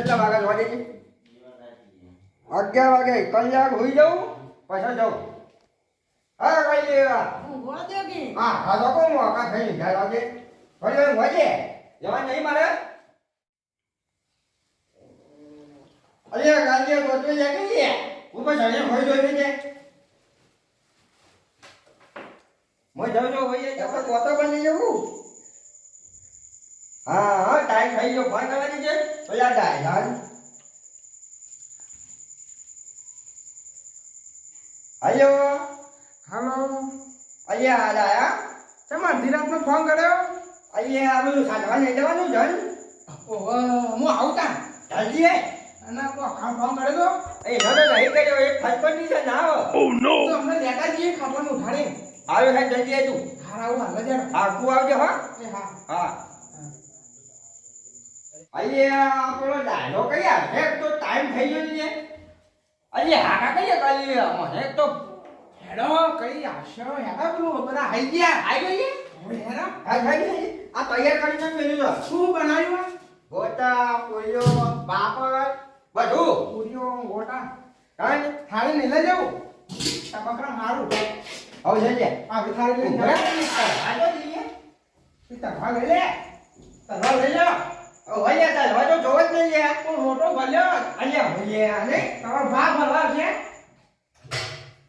જાતે ભાગવા દે કેટલા વાગે જોવા દેજે અગિયાર વાગે કલાક હોઈ જાઉં પછી જાઉં હા કઈ લેવા ઊંઘવા દો કે હા હા તો કોણ વાકા થઈ અગિયાર વાગે ફરી વાર વાગે જવા નહીં મારે અરે કાલે ગોતવે જાય કે ઉપર ચડે હોય જોઈ છે মই જાઉં છું હોય તો આપણે ગોતો બની જવું હા હા ટાઈમ થઈ ગયો. ફોન કરવાની છે? પેલા ટાઈમ હાલ. હલો. અહીંયા હાલ આયા? તમાર ધીરાજનો ફોન કર્યો? અહીંયા આ બધું સાધવા લઈ જવાનું જન. ઓહો હું આવતા? જલ્દી આય અને ફોન કર્યો એ ન નહીં કર્યો એક ફટફટી છે ના આવો તો તો અમને લેતા જઈએ ખાવાનું ઉઠાડે આવ્યો હે જલ્દી તું. હાર આવું હાલ જ આખું આવજો હા. હા. હા. અહીંયા આપણો ડાયલો કયા હેક તો ટાઈમ થઈ ગયો છે. અહીંયા હાકા કયા કાલી મને તો હેડો કઈ આશો હેડા પેલું બધા આઈ ગયા? આઈ ગઈ? હેડા. થઈ ગઈ આ તૈયાર કરીને મેલ્યું શું બનાવ્યું ગોટા પૂરીઓ પાપડ બધું. પૂરીઓ ગોટા. કાઈ થાળી ને લઈ જાવ તબકરા મારું. હવે જજે આ થાળી લઈ ઊભા આ. જઈએ. તરવા લઈ લે. તરવા લઈ જા વળ્યા તાર, હવે તો જોવો જ નહીં લે. પણ મોટો ભલ્યો અહીંયા વળ્યા નહીં. તમારો ભાગ ભરવા છે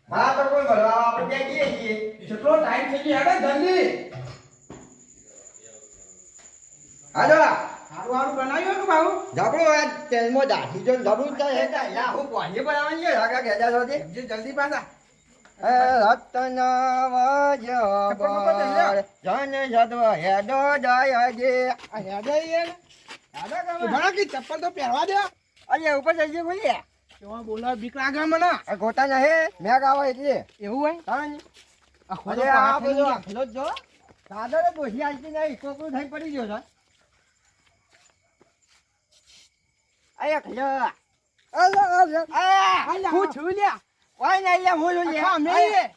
હા તો કોઈ ભરવા આપણે ત્યાં જઈએ છીએ. જેટલો ટાઈમ થઈ ગયો હેડો જલ્દી હાલો. સારું સારું બનાવ્યું કે બાબુ જબરું આ તેલમાં દાઢી જો જબરું તો હે તા, હું કોની બનાવવાની છે રાગા ગેડા સાથે? જલ્દી પાછા રતન જન જદવ હેડો જાય જે. હેડે ઊભા કે ચપ્પલ તો પહેરવા દે. અહીંયા ઉપર જઈએ બોલીએ. કેવા બોલા બીક લાગે મને. આ ગોટા નહે મેઘ આવે એટલે. એવું હોય? કાંઈ. આ અરે આ નહીં. આખલો જ સાદરે દોશી આલતી નહીં કોકરું થઈ પડી ગયો છે. આયા ખલો અલો અલો આ હું છું લ્યા. ઓય ને અહીંયા હું જોઈએ અચ્છા, મેં.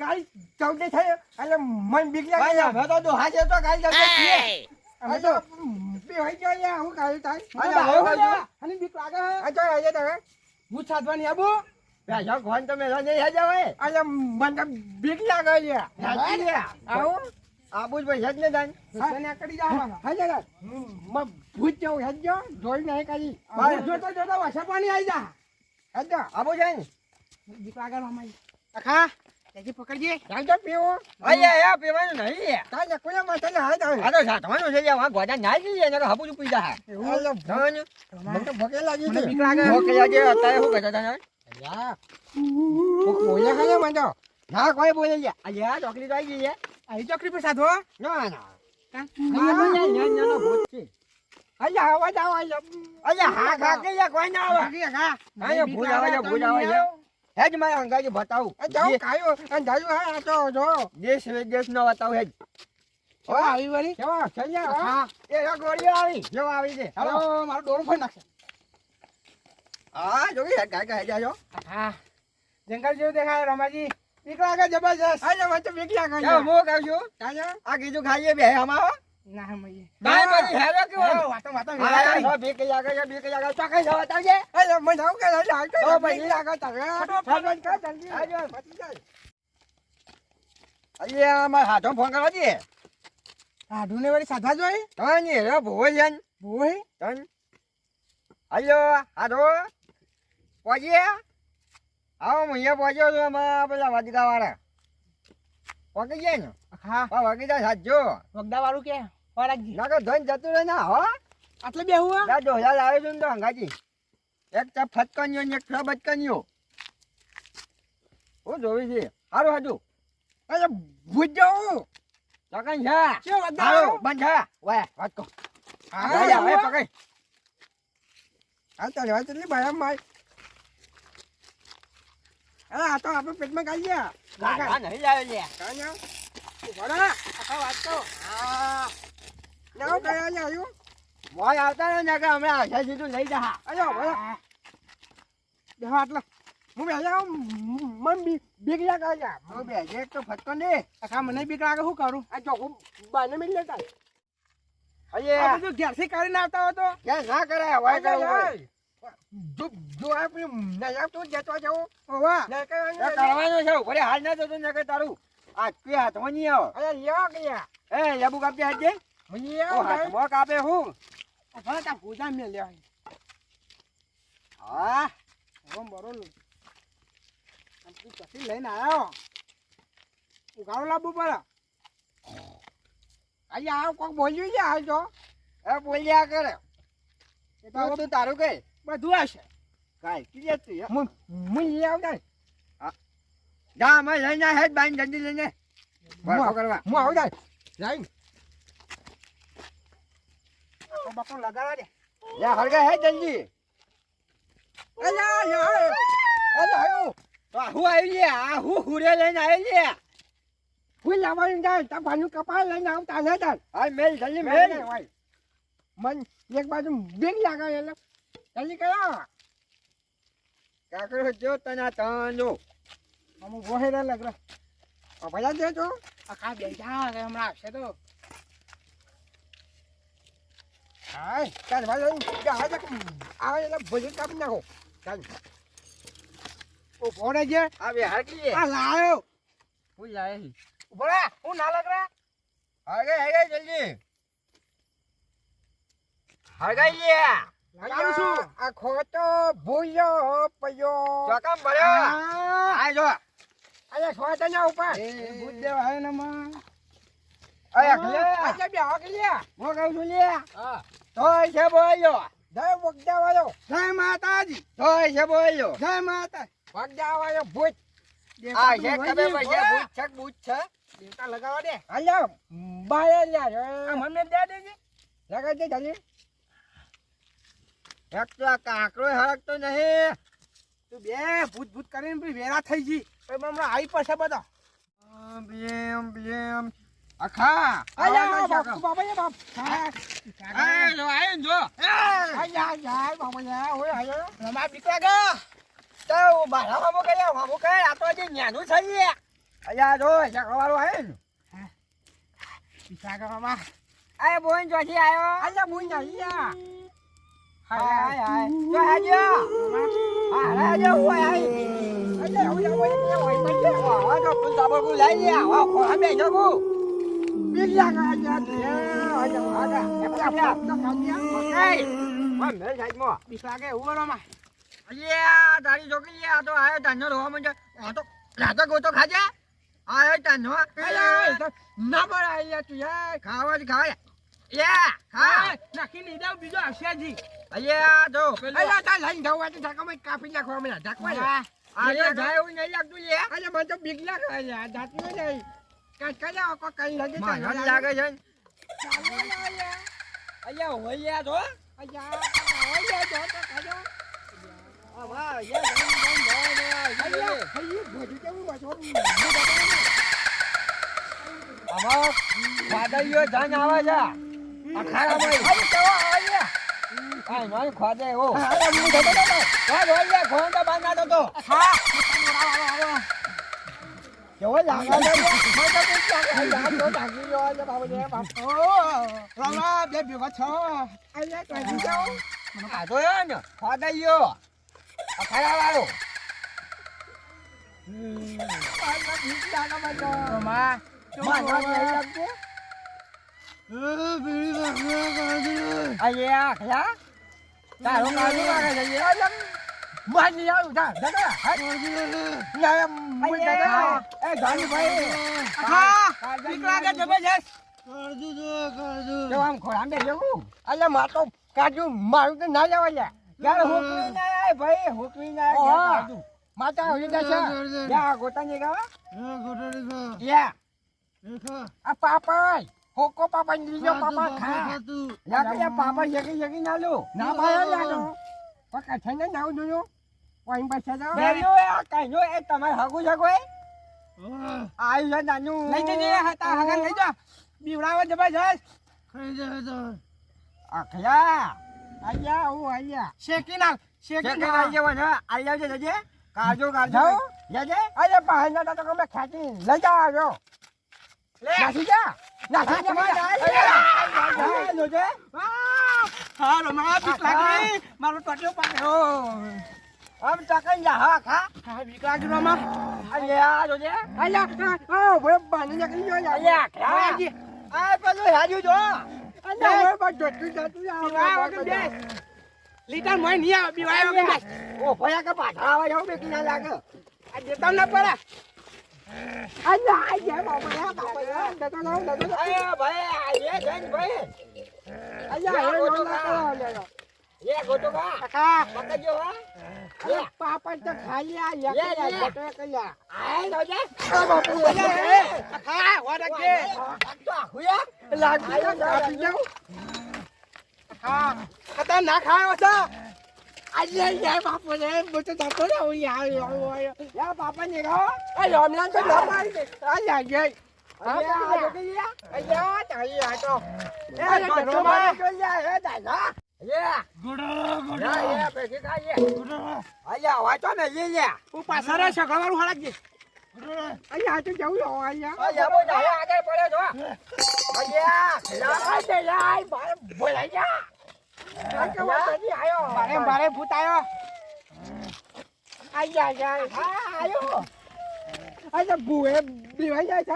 કાલ ચૌદે થયો એટલે મન બીક લાગે હવે તો દોહા છે તો કાલ ચૌદે છીએ. અમે તો બેવાઈ ગયા લ્યા હું લ્યા. બાજુ. અને બીક લાગે તો આજે તમે. હું સાધવાની આબુ બેસા કોણ તમે નહીં હેજા હોય અલ્યા મને બીક લાગે લ્યા હેજી આબુ જ પૈસા જ ને તાન તને કરી જાવ હાજે કાલ મ ભૂત જવું હેજો જોઈ નહીં કરી જોતો જોતો વસા પાણી આવી જા. હેજો આબુ છે ને. બીક લાગે મામા અખા ત્યાંથી પકડજે. ચાલ તો પીવો. અહીંયા આ પીવાનું નહીં તારે કોના માટે ના હાય આ તો સાતવાનું છે યાર ગોડા ના જઈએ એને હાબુ જ પી જા એવું? ધન. મને તો ભગે લાગી છે. બીક લાગે. ઓકે આજે અત્યારે શું કરતા તને યા બોલ્યા ખાને મને ના કોઈ બોલે લે આ ચોકડી તો આવી ગઈ આવી ચોકડી પર સાધો ના ના. અલ્યા આવા જાવ અલ્યા. અલ્યા હા ખા કે કોઈ ના આવે. ભૂલ આવે ભૂલ આવે. હેજ મારે અંગાજી બતાવું. જાઉં કાયો અને જાયું હા આ તો જો. દેશ વિદેશ નો બતાવું હેજ ઓ આવી વળી. કેવા સૈયા હા? હા. એ ગોળીઓ આવી. જો આવી છે હાલો મારો ડોરો ફોઈ નાખશે. હા જોગી ગાય ગાય જાજો. હા. જંગલ જેવું દેખાય રમાજી. બીક કે જબરજસ્ત. આજે મને તો બીક મો હું કહું છું આ કીધું ખાઈએ બે આમાં ના બાય હેરો વાતો વાતો હા, જવા. અરે મને આવું કે તો ભાઈ પછી. તારે ફટાફટ કર જલ્દી. આવજો. પતી જાય. અહીંયા મારા હાથો ફોન કરવા દે. આઢું ને વળી સાધવા જોઈ તન રે ભોય તન. હલો હાથો પહોંચીએ આવો હું અહીંયા પહોંચ્યો છું પેલા વડગા વાળા જાય ને? હા. હા વગીતા સાચો. વગદા વાળું કે? તો જતું રહે ના હો. આટલે બેહું ના ડોલા લાવે છે ને તો હંગાજી. એક ચપ ફટકન્યો ને એક છ બચકન્યો હું જોવી છે. હારું હાજુ. અરે ભૂજ જાઉં ચોકન છે. છે વગદા બંધ છે. વાય વાત કહો હા હા હવે પકડ. હા અરે આ તો આપણે પેટમાં ખાઈ ગયા. ગાડા નહીં લાવે લે કાંઈ ઊભા આખા વાત તો હા. ના કયા ને આવ્યું. મોય આવતા ને કે અમે આશા સીધું લઈ જા. અયો ભલે. દેખો આટલા હું બે જાઉં મન બી બીક લાગે છે હું બે એક તો ફટકો ને આખા મને બીક લાગે શું કરું? આ ચોખ્ખું બાને મિલ લેતા આ બધું ઘેરથી કાઢીને આવતા હો તો? ક્યાં ના કરાય વાય પડે. જો જો આ પેલું નહીં આવતું જતો નહીં એ કરવાનું છે ભલે હાલ ના જતો નકર તારું. આ કે હાથમાં નહીં આવે. અરે લ્યો ગયા એ લેબુ કાપી હાજે હાથમાં કાપે હું? ભલે તા પૂજા મેં લ્યો હા? હવે બરો લો. આમ તું પછી લઈને આવ્યો ઉઘાડો લાવવું પડે. આજે આવ કોક બોલ્યું છે હાલ તો. એ બોલ્યા કરે. એ તો તું તારું કઈ? બધું હશે. કાઈ કીધે તું હે? હું આવતા જા અમે લઈને આ હેડ બાઈન જલ્દી લઈને. કરવા. હું આવું જાય બકો લગાડવા દે જા હળગે હેડ જલ્દી. અલ્યા યાર અલ્યા આયો તો આ હું આવી લે? આ હું હુરે લઈને આવી લે? હું લાવવાનું જાય તા ભાનું કપાળ લઈને આવતા ને તાર. આ મેલ જલ્દી મેલ. મન એક બાજુ બેગ લાગે એટલે જલ્દી કયા કાકરો જો તના તનો અમુક વહેરા લગરા ભલા દે તો આખા બે જા કે હમણાં આવશે તો. હાય ચાલ ભાઈ આવે એટલે ભજી કાપી નાખો ચાલ ઓ ભોડે છે આ બે હરકી લે આ લાયો હું જાય ભોળા હું ના લગરા હળગે હળગે જલ્દી હળગાઈ લે લગાડું છું આ ખોટો ભૂલ્યો પયો ચોકમ ભર્યો આ જો અરે ખોટો ના ઉપર. ભૂત દેવ આવે ને માં અરે ખલે આજે બે હક લ્યા હું કહું છું લે હા તોય છે બોલ્યો જય વગડા વાળો જય માતાજી. તોય છે બોલ્યો જય માતા વગડા વાળો ભૂત આ છે ખબર પડશે ભૂત છે ભૂત છે. દેવતા લગાવવા દે. અલ્યા બાય લ્યા મને દે દેજે લગાવ દે જલ્દી. એક તો આ કાકરો હરકતો નહીં. તું બે ભૂત ભૂત કરીને પછી વેરા થઈ ગઈ. પછી હમણાં આવી પડશે બધા. બેમ બેમ અખા અલ્યા બાપુ બાપા એ બાપ. હા. જો આયો જો. અલ્યા યાર બાપા યાર ઓય આયો. રમા બીકલા ગો તો બારા મામો કર્યા મામો કરે. આ તો જે ન્યાનું છે અલ્યા જો જકવાળો આયો ને. પીસા કા મામા આ બોન જોથી આયો. અલ્યા મું યા હાય હાય હાય. જો હાજો હા હાજો હું આય. અલ્યા ઓય ઓય ઓય ઓય આવા તો ફૂલ સાબર કુ લઈ લે ખોરા બે જગુ બિલ્લા કા ખાવા ખાવા યા ખા નાખી લીધા બીજો જી અલ્યા જો અલ્યા તા લઈને જાવ કાપી નાખવા મને ઢાકવા આ જાય એવું નહીં લાગતું લે અલ્યા મને તો બીક લાગે નહીં કાચ કાજા કો કઈ લાગે મને લાગે છે અલ્યા અલ્યા હોયા તો અલ્યા અલ્યા જો તો કાજો આ વાહ યા જમ જમ અલ્યા ભાઈ હઈ ભોજી કેવું વાસો આમાં વાદળીઓ જાન આવે છે અખાડામાં અરે કેવો અલ્યા આ નોય ખોદે ઓ અરે હું જતો તો આ રોયા ખોન તો બાંધા તો તો હા કેવો લાગે છે મને તો બીક લાગે અલ્યા તો ઢાકી ગયો અલ્યા બાબા જય બાપ ઓ રામા બે ભેગા છો અલ્યા કાઢી જાઓ આ તો યો ને ખોદઈયો અખાડા વાળો અલ્યા બીક લાગે મને તો માં માં નોય નહીં લાગતું અલ્યા ખલા તારો કાળું લાગે છે લ્યા. માની આવ્યું જા દાદા ના મુઈ દાદા એ જાનભાઈ હા બીક લાગે જબરજસ્ત જો આમ ખોરામ બેઠો હું અલે મા તો કાજુ મારું તો ના જવા લે યાર હુકવી ના આય ભાઈ હુકવી ના આય કાજુ. માતા હોઈ જશે યા હા ની ગાવા યા આ પાપાય હોકો પાપા નીજો પાપા ખા યા કે પાપા શેકી શેકી ના લો ના ભાઈ લાગો પકા છે ને નાવ જોયો વાઈન પાસે જાવ બેનો એ આ કાઈનો એ તમાર હગુ છે કોઈ આયુ છે નાનું લઈ જજે હતા હગા લઈ જા બીવડાવો જબરજસ્ત અખલા આયા હું આયા શેકી નાખ શેકી શેકી નાખ નાખ જેવો ને આઈ આવજે જજે કાજો કાજો. જજે અરે બહાર ના તો લઈ જાવ લે જા જોજે હા બીક લાગી મારો ટોટિયો પાડ્યો આમ ટકન જા હા ખા. હા બીક લાગી રમા અલ્યા જોજે અલ્યા આ ભલે બાને નીકળી ગયો અલ્યા. ખા. આ પેલું રાજુ જો. અલ્યા હવે બસ જોતું જતું વગર બે લીટર મોય નહીં આવે બીવાય વગર ઓ ભયા કે પાછા આવે એવું બેકી ના લાગે. આ દેતા ના પડે. અલ્યા આ જે બાપા બાપા દેતો ના દેતો અરે ભાઈ આ એ જઈને ભાઈ. અલ્યા હવે નો ના કરો અલ્યા એ ગોતો કા કાકા પકડજો હા. અરે પાપા તો ખાલી આ લે, લે. યક ગોટો કલ્યા આય જોજે આ બાપુ અલ્યા એ કાકા વાડા કે તો હુયા લાગી જા આપી જાઉં હા કતા ના ખાયો છો. આજે યાર બાપુ રે બોતો દાતો ને હું યાર યાર બાપા ને ગો આ રમલાન તો ના મારી દે. આ યાર અલ્યા અલ્યા તારી આ તો. એ ગોતો માં જો લ્યા એ દાદા. લ્યા લ્યા એ પેકી ખાઈએ અલ્યા હોય તો ને લે લ્યા હું પાછા રે સગળવાળું હળકજે અલ્યા તો જવું યો અલ્યા અલ્યા બો જા આગળ પડે જો અલ્યા લા દે યાર ભાઈ બોલાઈ જા આ કે વાત નહીં આયો બારે બારે ભૂત આયો અલ્યા યાર હા આયો અલ્યા ભૂએ બીવાઈ જાય છે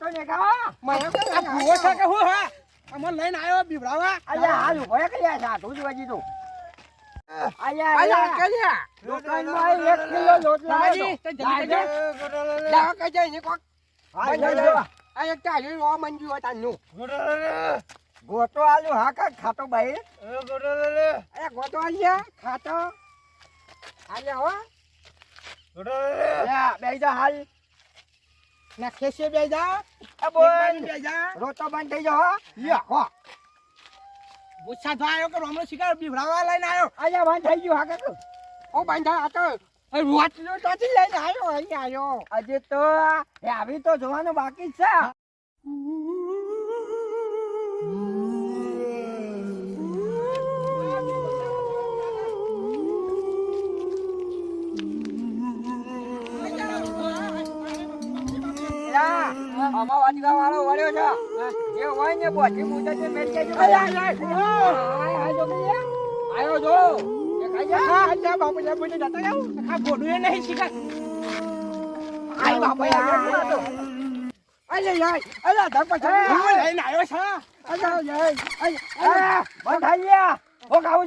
આ ને ખાવા મને ભૂવો છે કે હું હા? અમને લઈને આવ્યો બીવડાવા અલ્યા હાલ ઊભો કે લ્યા સા તું જોજી તું અલ્યા અલ્યા કલ્યા દુકાનમાં એક કિલો લોટ લાવ્યો મામાજી, તો જલ્દી કરજો. લાવો કઈ જાય ને કોક. હા જો આ એક ચાલ્યું રો મંજુ હતા નું ગોટો આલુ હા કા ખાતો બાઈ. અરે ગોતો આલ્યા ખાતો આલ્યા હો. યા બેઈ જા હાલ. ના ખેસે બે જા. બોલ. બે જા. રોટો બંધ થઈ જા યા હો. ગુસ્સા થયો આવ્યો કે રોમનો શિકાર બીવડાવા લઈને આવ્યો? અલ્યા બંધ થઈ ગયું હા કા ઓ બાંધા આ તો રોટલો તો લઈને આવ્યો અહીં આવ્યો. આજે તો એ આવી તો જોવાનું બાકી છે. આમાં વાજગા વાળો વળ્યો છે. જે હોય ને મુદત એ મેચ કેજો અલ્યા, અલ્યા, આય, આય, જો કે લ્યા. આયો જો. ખાઈ જા. હા અલ્યા બાપુ લે બોલે જતા જાવ આ ગોડું એ નહીં શિકાર. આય બાપા યાર, આ તો. અલ્યા યાર અલ્યા ધરપા હા. હું લઈને આવ્યો છે. અલ્યા યાર અલ્યા આ, બંધ થઈ ગયા. હો ખાવું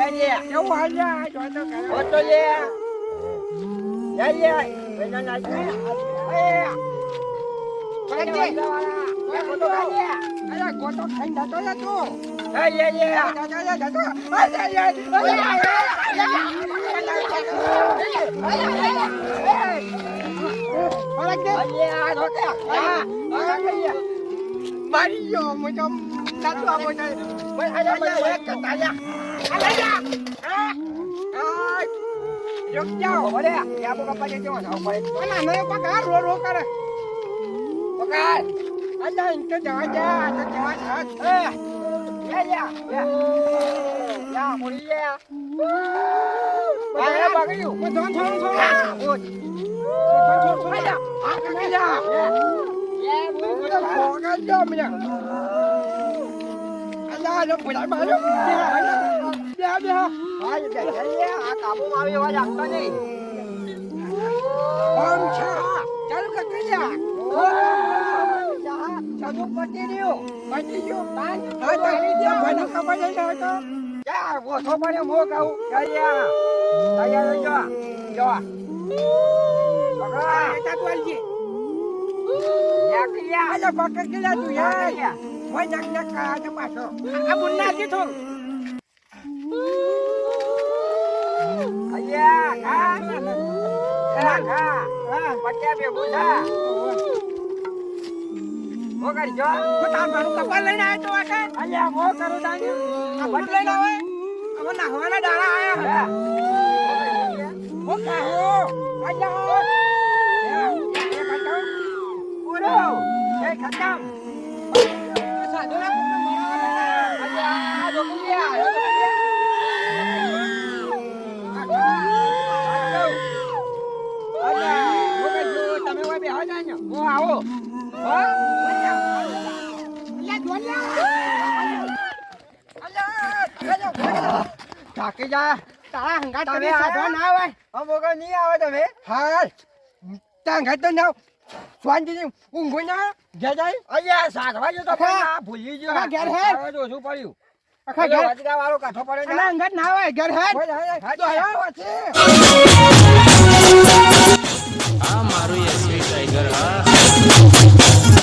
Dạ dạ. Cháu qua nha, cho nó cả. Ủa tôi dạ. Dạ dạ. Vậy nó là dạ. Dạ. Cái gì? Cái của tôi dạ. Cái là của tôi thành đã tôi ra tôi. Dạ dạ dạ. Dạ dạ dạ. Dạ dạ dạ. Dạ dạ dạ. Bánh vô mà trong đánh vào mà mấy ai đó mấy cái tay á એ. અલ્યા બાઈલા હો ખાવું છે લ્યા. લ્યા. ઊભો રહે, આ તને આમાં ગોટા ખવડાવવા કા. એ ઊભો રહે લ્યા. ઊભો રહે લ્યા. એ, લ્યા, ઊભો રહે કે લ્યા. એક તો. મારવાનું કોઈ નહીં, ખબર તો યાર કઈ ઊભા રહી લે પકડ. એ. કાકો હળગે કાકો. લ્યા, લ્યા. ગોટો લ્યા. લ્યા, લ્યા. પેલા ના લ્યા. એ. પકડજે. એ ગોટો ખા લ્યા. ગોટો ખાઈને જતો જતો એ, લ્યા, લ્યા. અલ્યા, રોકે. હા, હા, કહીએ. મારી ગયો હું તો નતું આપો તો ભાઈ, આજા, ભાઈ, એક કરતા લ્યા. રૂક જાઓ ઊભો રે. યા, બો કપ્પા જજો. ઊભો રે. ના મેં પકડ રો રો કરે પકડ. અલ્યા ઇનકે જવા દે આ તો જવા દે એ. લ્યા, લ્યા, લ્યા. લ્યા, મુડી લ્યા. આ, એ બગડ્યું. હું ધોન થોડું થોડું હા, ઉઠ. ધોન થોડું થોડું આ કને જા લ્યા, મુડી, હું તો મુડી. ભોગા જો મને અલ્યા લો બોલા મારો બે બે હા, એ બે, બે, લ્યા. આ કાબુમાં આવી અવાજ આપતો નહીં. ઓમ છા ચાલુ જા, ચાલુ પતી રહ્યું. પતી ગયો પાંચ હા તો મને ખબર નહીં હતો જા, ઓછો પડ્યો, મો કહું. લ્યા. તૈયાર થઈ જા. જો. પકડ. એટા તો આલજે લ્યા, કે લ્યા. આજા પકડ કે જા તું યાર. હોય નક નક કાજે પાછો આ મુન્ના કે થોડું પટ્યા ભેગું અલ્યા મો ખતમ ના પુત્ર અલ્યા આ જોકુલિયા આ જોકુલિયા તમે ઓય બેહો જાજો હું આવો હો થાકી જા. તારા હંગાત તમે આયા? ના આવે. અમોકો નહીં આવે તમે? હા ત્યાં ઘર તો ના સ્વાંતિથી ઊંઘો ના ઘેર જાય. અલ્યા સાધવા જો તો આ ભૂલી ગયો. આખા ઘેર હે? તો ઓછું પડ્યું. આખા ઘેર. વચગા વાળો કાઠો પડે ને? અંગત ના આવે. ઘેર હાય, હાય, તો. આયા છે.